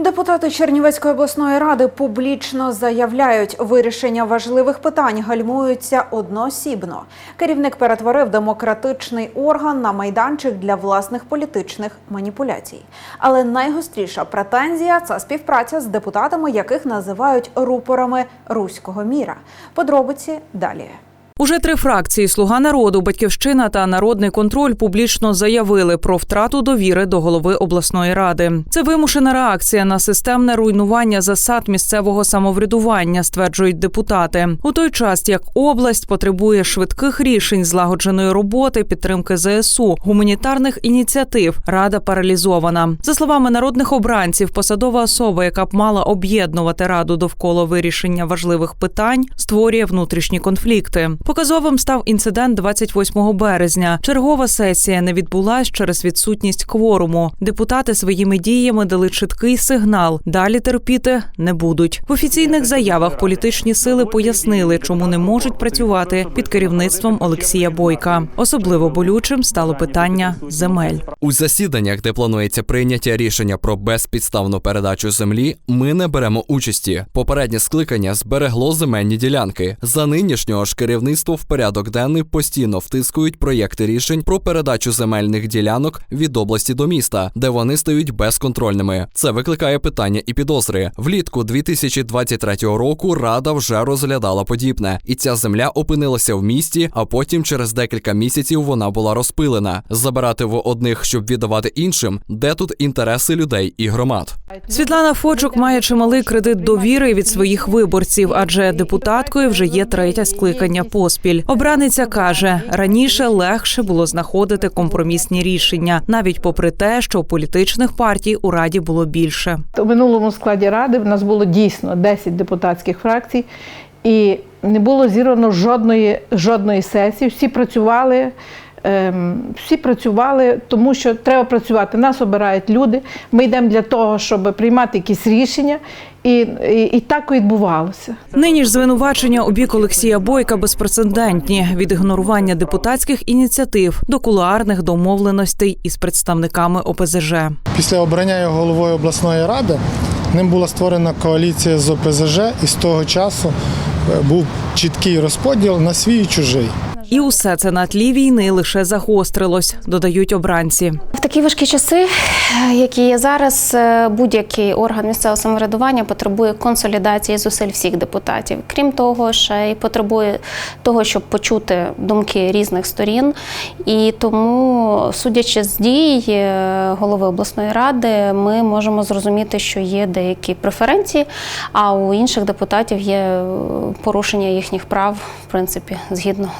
Депутати Чернівецької обласної ради публічно заявляють, вирішення важливих питань гальмуються одноосібно. Керівник перетворив демократичний орган на майданчик для власних політичних маніпуляцій. Але найгостріша претензія це співпраця з депутатами, яких називають рупорами руського міра. Подробиці далі. Уже три фракції Слуга народу, Батьківщина та Народний контроль публічно заявили про втрату довіри до голови обласної ради. Це вимушена реакція на системне руйнування засад місцевого самоврядування, стверджують депутати. У той час як область потребує швидких рішень, злагодженої роботи, підтримки ЗСУ, гуманітарних ініціатив. Рада паралізована. За словами народних обранців, посадова особа, яка б мала об'єднувати раду довкола вирішення важливих питань, створює внутрішні конфлікти. Показовим став інцидент 28 березня. Чергова сесія не відбулась через відсутність кворуму. Депутати своїми діями дали чіткий сигнал. Далі терпіти не будуть. В офіційних заявах політичні сили пояснили, чому не можуть працювати під керівництвом Олексія Бойка. Особливо болючим стало питання земель. У засіданнях, де планується прийняття рішення про безпідставну передачу землі, ми не беремо участі. Попереднє скликання зберегло земельні ділянки. За нинішнього ж керівництво в порядок денний постійно втискують проєкти рішень про передачу земельних ділянок від області до міста, де вони стають безконтрольними. Це викликає питання і підозри. Влітку 2023 року рада вже розглядала подібне, і ця земля опинилася в місті, а потім через декілька місяців вона була розпилена. Забирати в одних, щоб віддавати іншим, де тут інтереси людей і громад. Світлана Фочук має чималий кредит довіри від своїх виборців, адже депутаткою вже є третє скликання поспіль. Обраниця каже, раніше легше було знаходити компромісні рішення, навіть попри те, що політичних партій у раді було більше. У минулому складі ради в нас було дійсно 10 депутатських фракцій, і не було зірвано жодної, жодної сесії. Всі працювали. ем, Всі працювали, тому що треба працювати. Нас обирають люди. Ми йдемо для того, щоб приймати якісь рішення, і, і, і так відбувалося. Нині ж звинувачення у бік Олексія Бойка безпрецедентні від ігнорування депутатських ініціатив до кулуарних домовленостей із представниками ОПЗЖ. Після обрання його головою обласної ради ним була створена коаліція з ОПЗЖ, і з того часу е, був чіткий розподіл на свій і чужий. І усе це на тлі війни лише загострилось, додають обранці. Такі важкі часи, е, які є зараз, е, будь-який орган місцевого самоврядування потребує консолідації зусиль всіх депутатів. Крім того, ще й потребує того, щоб почути думки різних сторін. І тому, судячи з дій е, голови обласної ради, ми можемо зрозуміти, що є деякі преференції, а у інших депутатів є порушення їхніх прав, в принципі, згідно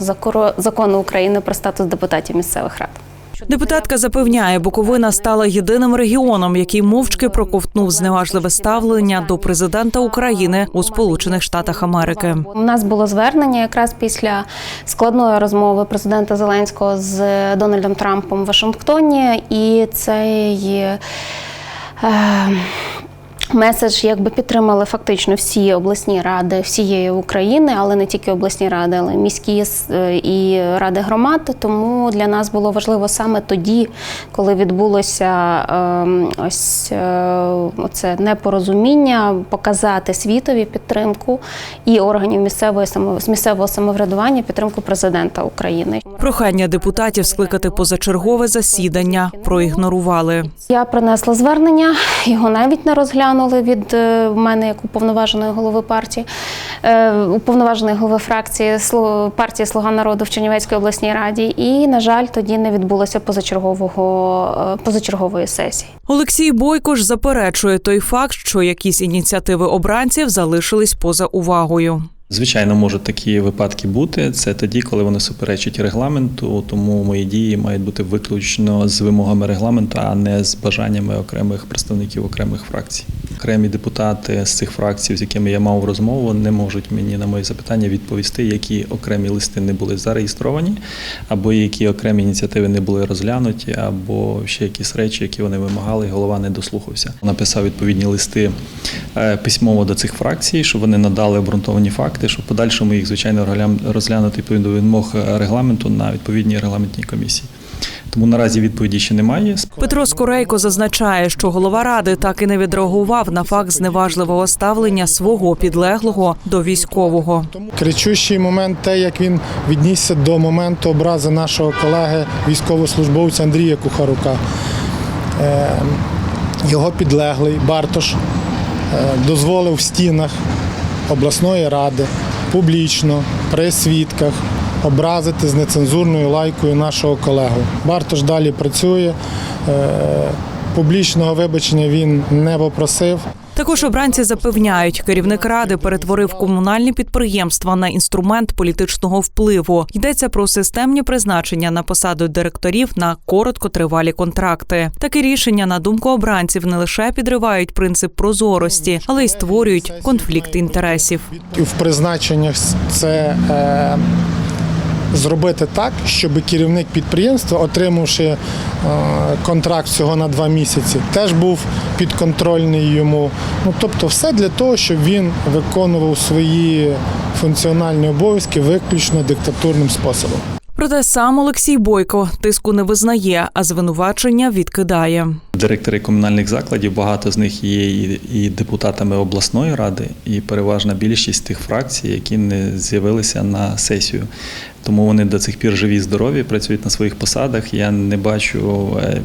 закону України про статус депутатів місцевих рад. Депутатка запевняє, Буковина стала єдиним регіоном, який мовчки проковтнув зневажливе ставлення до президента України у Сполучених Штатах Америки. У нас було звернення якраз після складної розмови президента Зеленського з Дональдом Трампом в Вашингтоні, і цей е, меседж якби підтримали фактично всі обласні ради всієї України, але не тільки обласні ради, але й міські е, і ради громад. Тому для нас було важливо саме тоді, коли відбулося е, ось е, оце непорозуміння, показати світові підтримку і органів місцевої місцевого самоврядування, підтримку президента України. Прохання депутатів скликати позачергове засідання проігнорували. Я принесла звернення, його навіть не розглянули від е, мене як уповноваженої голови партії, е, уповноваженої голови фракції «Слу- партії Слуга народу в Чернівецькій обласній раді. І, на жаль, тоді не відбулося позачергового е, позачергової сесії. Олексій Бойко ж заперечує той факт, що якісь ініціативи обранців залишились поза увагою. Звичайно, можуть такі випадки бути. Це тоді, коли вони суперечать регламенту, тому мої дії мають бути виключно з вимогами регламенту, а не з бажаннями окремих представників окремих фракцій. Окремі депутати з цих фракцій, з якими я мав розмову, не можуть мені на мої запитання відповісти, які окремі листи не були зареєстровані, або які окремі ініціативи не були розглянуті, або ще якісь речі, які вони вимагали, і голова не дослухався. Написав відповідні листи е, письмово до цих фракцій, щоб вони надали обґрунтовані факти, щоб подальшому їх звичайно розглянути відповідно вимог е, регламенту на відповідній регламентній комісії. Тому наразі відповіді ще немає. Петро Скорейко зазначає, що голова ради так і не відреагував на факт зневажливого ставлення свого підлеглого до військового. Кричущий момент те, як він віднісся до моменту образи нашого колеги, військовослужбовця Андрія Кухарука. Е, Його підлеглий Бартош е, дозволив в стінах обласної ради публічно при свідках образити з нецензурною лайкою нашого колегу. Бартош далі працює. е, Публічного вибачення він не попросив. Також обранці запевняють, керівник ради перетворив комунальні підприємства на інструмент політичного впливу. Йдеться про системні призначення на посаду директорів на короткотривалі контракти. Таке рішення, на думку обранців, не лише підривають принцип прозорості, але й створюють конфлікт інтересів. В призначеннях це е, зробити так, щоб керівник підприємства, отримавши е, контракт всього на два місяці, теж був підконтрольний йому. Ну тобто, все для того, щоб він виконував свої функціональні обов'язки виключно диктатурним способом. Проте сам Олексій Бойко тиску не визнає, а звинувачення відкидає. Директори комунальних закладів, багато з них є і, депутатами обласної ради, і переважна більшість тих фракцій, які не з'явилися на сесію. Тому вони до цих пір живі, здорові, працюють на своїх посадах. Я не бачу е,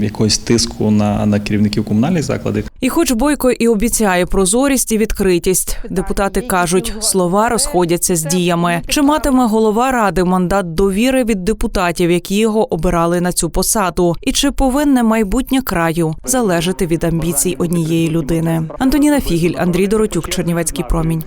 якогось тиску на, на керівників комунальних закладів. І хоч Бойко і обіцяє прозорість і відкритість, депутати кажуть, слова розходяться з діями. Чи матиме голова ради мандат довіри від депутатів, які його обирали на цю посаду? І чи повинне майбутнє краю залежати від амбіцій однієї людини? Антоніна Фігіль, Андрій Доротюк, Чернівецький промінь.